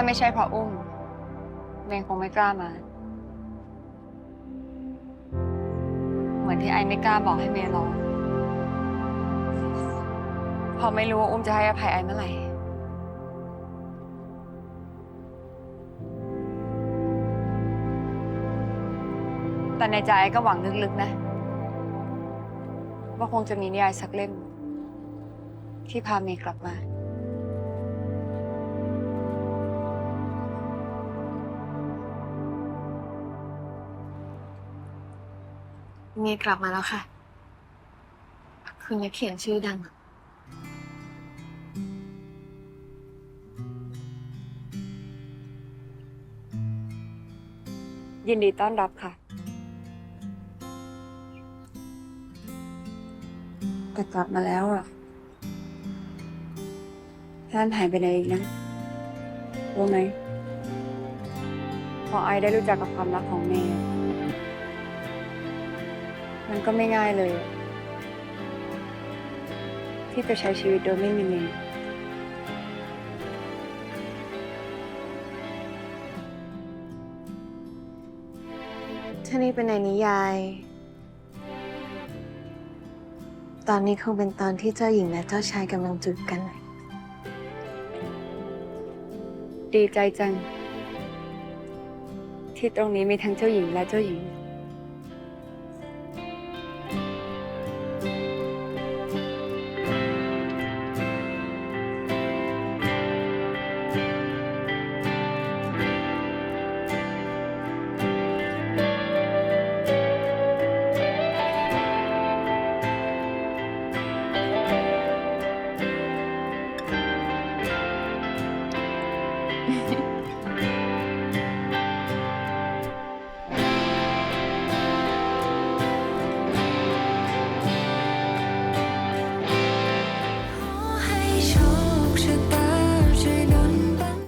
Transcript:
าไม่ใช่เพราะอุ้ม เมย์คงไม่กล้ามา เหมือนที่ไอไม่กล้าบอกให้เมย์รอพอไม่รู้ว่าอุ้มจะให้อภัยไอเมื่อไหร่ แต่ในใจไอก็หวังลึกๆนะ ว่าคงจะมีนิยายสักเล่มที่พาเมย์กลับมา เมย์กลับมาแล้วค่ะ คุณนักเขียนชื่อดังยินดีต้อนรับค่ะ แต่กลับมาแล้วอะท่านหายไปไหนอีกนะรู้ไหมพอไอได้รู้จักกับความรักของเมย์ มันก็ไม่ง่ายเลย ที่จะใช้ชีวิตโดยไม่มีเมย์ถ้านี่เป็นในนิยาย ตอนนี้คงเป็นตอนที่เจ้าหญิงและเจ้าชายกำลังจูบกัน ดีใจจัง ที่ตรงนี้มีทั้งเจ้าหญิงและเจ้าหญิง Bye.